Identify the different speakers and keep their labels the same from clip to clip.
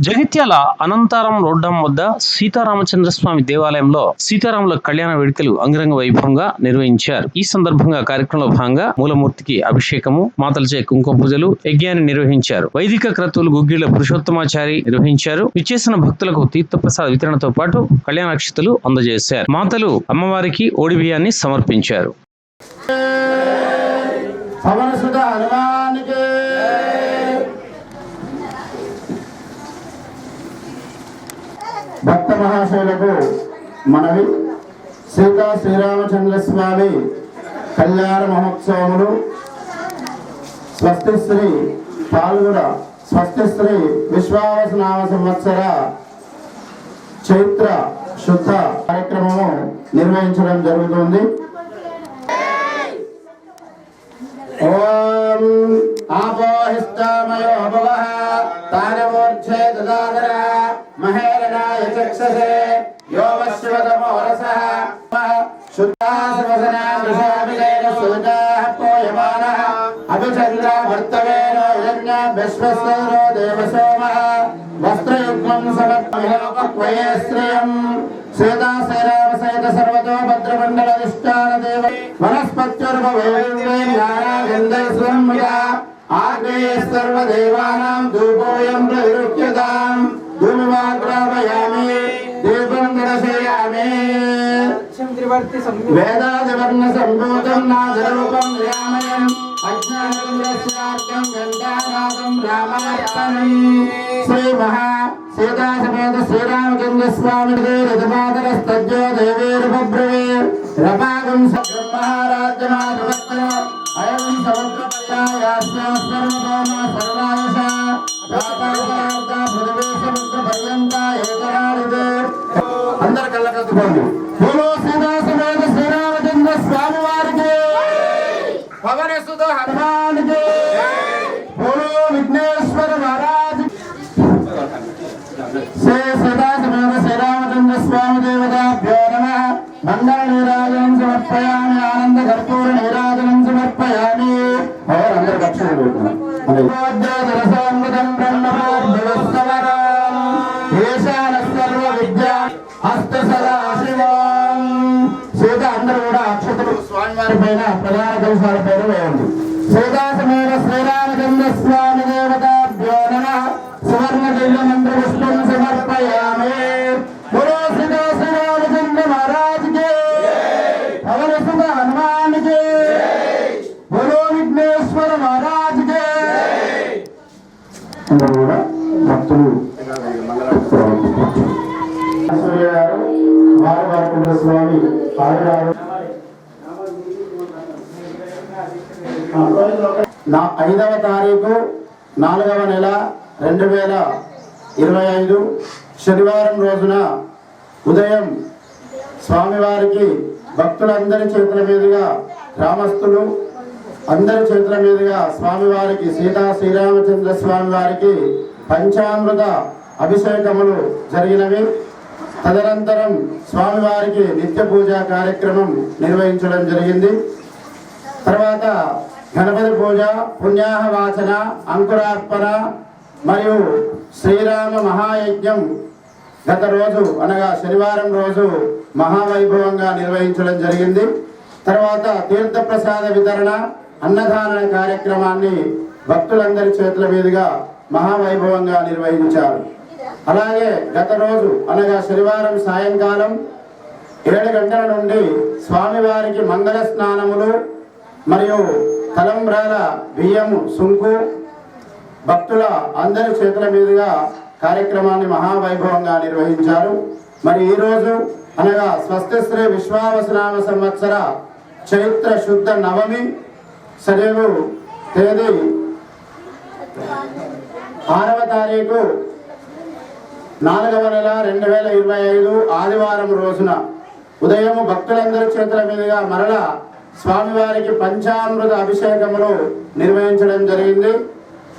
Speaker 1: జగిత్యాల అనంతారం రోడ్డం వద్ద సీతారామచంద్ర స్వామి దేవాలయంలో సీతారాముల కళ్యాణ వేడుకలు అంగరంగ వైభవంగా నిర్వహించారు. ఈ సందర్భంగా కార్యక్రమంలో భాగంగా మూలమూర్తికి అభిషేకము మాతలచే కుంకుమ పూజలు యజ్ఞాన్ని నిర్వహించారు. వైదిక క్రతువులు గుగ్గిళ్ళ పురుషోత్తమాచారి నిర్వహించారు. విచ్చేసిన భక్తులకు తీర్థప్రసాద వితరణతో పాటు కళ్యాణ అక్షతలు అందజేశారు. మాతలు అమ్మవారికి ఓడిబియ్యాన్ని సమర్పించారు
Speaker 2: పవన సుత హనుమానికి భక్త మహాశయులకు మనవి. సీతా శ్రీరామచంద్ర స్వామి కళ్యాణ మహోత్సవములు. స్వస్తి శ్రీ పాల్గొన స్వస్తి శ్రీ విశ్వావస సంవత్సర చైత్ర శుద్ధ కార్యక్రమము నిర్వహించడం జరుగుతుంది. ఓం ఆపోహిష్టామయో భవ తానమూర్ఛే దదాదర చక్షసే యో వశ్వతమో అభిచంద్ర భర్తవేనో యజ్ఞ విశ్వస్వరో దేవసోమః వస్త్రయుగ్మం సమర్పయే సర్వతో భద్రమండలధిష్టాన దేవ ఆగ్నేయ సర్వదేవానాం ధూపోయం ప్రవిరుహ్యతాం ధూమివాగ్రామయామి దీపం దర్శయామి
Speaker 3: త్రివర్తి సంయుక్త
Speaker 2: వేదాదివర్ణ సంభూతం నాదరూపం రామయం అజ్ఞానస్యార్థం గంగానాథం రామార్పణం శ్రీ మహా సీతా సమేత సీతా సమేత శ్రీరామచంద్ర స్వామి వారికి పవన సుత హనుమానికి. బోలో విఘ్నేశ్వర మహారాజ్. శ్రీ సమేత శ్రీరామచంద్ర స్వామి దేవతాభ్యో నమ. మంగళ నీరాజనం సమర్పయామి ఆనంద కర్పూర నీరాజనం సమర్పయామి. పైన ప్రధాన కలశాల పైన వేయండి. శ్రీదాసమైన సమేత శ్రీరామచంద్ర స్వామి దేవతాభ్యో నమ సువర్ణ దివ్య మంత్ర పుష్పం సమర్పయామే గురు శ్రీరామచంద్ర పవన సుత గురు విఘ్నేశ్వర అందరూ కూడా భక్తులు స్వామి పాడగారు నా ఐదవ తారీఖు నాలుగవ నెల రెండు వేల ఇరవై ఐదు శనివారం రోజున ఉదయం స్వామివారికి భక్తులందరి చేతుల మీదుగా గ్రామస్తులు అందరి చేతుల మీదుగా స్వామివారికి సీతా శ్రీరామచంద్ర స్వామి వారికి పంచామృత అభిషేకములు జరిగినవి. తదనంతరం స్వామివారికి నిత్య పూజ కార్యక్రమం నిర్వహించడం జరిగింది. తర్వాత గణపతి పూజ పుణ్యాహ వాచన అంకురార్పణ మరియు శ్రీరామ మహాయజ్ఞం గత రోజు అనగా శనివారం రోజు మహావైభవంగా నిర్వహించడం జరిగింది. తర్వాత తీర్థప్రసాద వితరణ అన్నదాన కార్యక్రమాన్ని భక్తులందరి చేతుల మీదుగా మహావైభవంగా నిర్వహించారు. అలాగే గత రోజు అనగా శనివారం సాయంకాలం ఏడు గంటల నుండి స్వామివారికి మంగళ స్నానములు మరియు తలంబ్రాల బియ్యము సుంకు భక్తుల అందరి చేతుల మీదుగా కార్యక్రమాన్ని మహావైభవంగా నిర్వహించారు. మరి ఈరోజు అనగా స్వస్థశ్రీ విశ్వావసనామ సంవత్సర చైత్ర శుద్ధ నవమి సరేవు తేదీ ఆరవ తారీఖు నాలుగవ నెల రెండు వేల ఇరవై ఐదు ఆదివారం రోజున. ఉదయం భక్తులందరి చేతుల మీదుగా మరల స్వామివారికి పంచామృత అభిషేకములు నిర్వహించడం జరిగింది.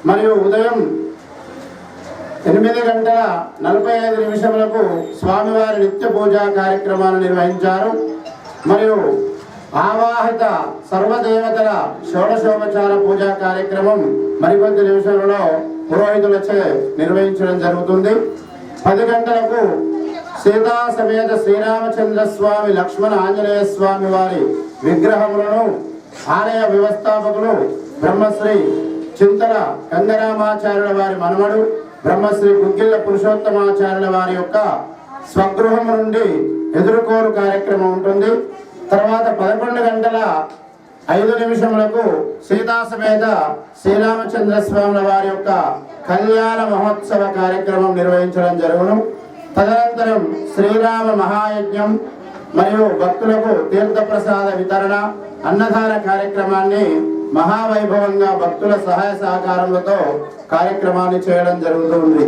Speaker 2: మరియు ఉదయం ఎనిమిది గంటల నలభై ఐదు నిమిషములకు స్వామివారి నిత్య పూజా కార్యక్రమాన్ని నిర్వహించారు. మరియు ఆవాహిత సర్వదేవతల షోడశోపచార పూజా కార్యక్రమం మరికొద్ది నిమిషాలలో పురోహితులచే నిర్వహించడం జరుగుతుంది. పది గంటలకు సీతా సమేత శ్రీరామచంద్ర స్వామి లక్ష్మణ ఆంజనేయ స్వామి వారి విగ్రహములను ఆలయ వ్యవస్థాపకులు బ్రహ్మశ్రీ చింతల గంగరామాచార్యుల వారి మనవడు బ్రహ్మశ్రీ గుగ్గిళ్ళ పురుషోత్తమాచార్యుల వారి యొక్క స్వగృహం నుండి ఎదుర్కోరు కార్యక్రమం ఉంటుంది. తర్వాత పదకొండు గంటల ఐదు నిమిషములకు సీతా సమేత శ్రీరామచంద్ర స్వాముల వారి యొక్క కళ్యాణ మహోత్సవ కార్యక్రమం నిర్వహించడం జరుగును. తదనంతరం శ్రీరామ మహాయజ్ఞం మరియు భక్తులకు తీర్థప్రసాద వితరణ అన్నదాన కార్యక్రమాన్ని మహావైభవంగా భక్తుల సహాయ సహకారములతో కార్యక్రమాన్ని చేయడం జరుగుతుంది.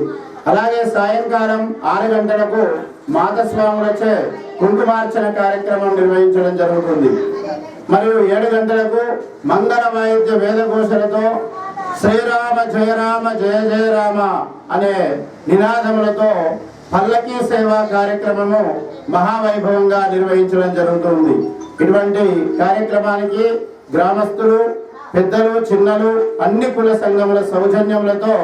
Speaker 2: అలాగే సాయంకాలం ఆరు గంటలకు మాతస్వాములచే కుంకుమార్చన కార్యక్రమం నిర్వహించడం జరుగుతుంది. మరియు ఏడు గంటలకు మంగళ వాయిద్య వేదఘోషలతో శ్రీరామ జయరామ జయ జయరామ అనే నినాదములతో పల్లకీ సేవా కార్యక్రమము మహావైభవంగా నిర్వహించడం జరుగుతుంది. ఇటువంటి కార్యక్రమానికి గ్రామస్తులు పెద్దలు చిన్నలు అన్ని కుల సంఘముల సౌజన్యములతో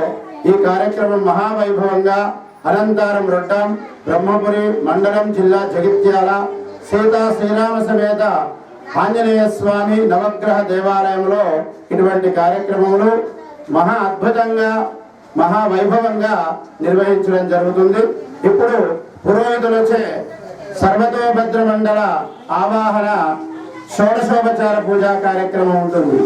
Speaker 2: ఈ కార్యక్రమం మహావైభవంగా అనంతారం రొట్టం బ్రహ్మపురి మండలం జిల్లా జగిత్యాల సీతా శ్రీరామ సమేత ఆంజనేయ స్వామి నవగ్రహ దేవాలయంలో ఇటువంటి కార్యక్రమములు మహా అద్భుతంగా మహా వైభవంగా నిర్వహించడం జరుగుతుంది. ఇప్పుడు పురోహితులచే సర్వతోభద్ర మండల ఆవాహన షోడశోపచార పూజా కార్యక్రమం ఉంటుంది.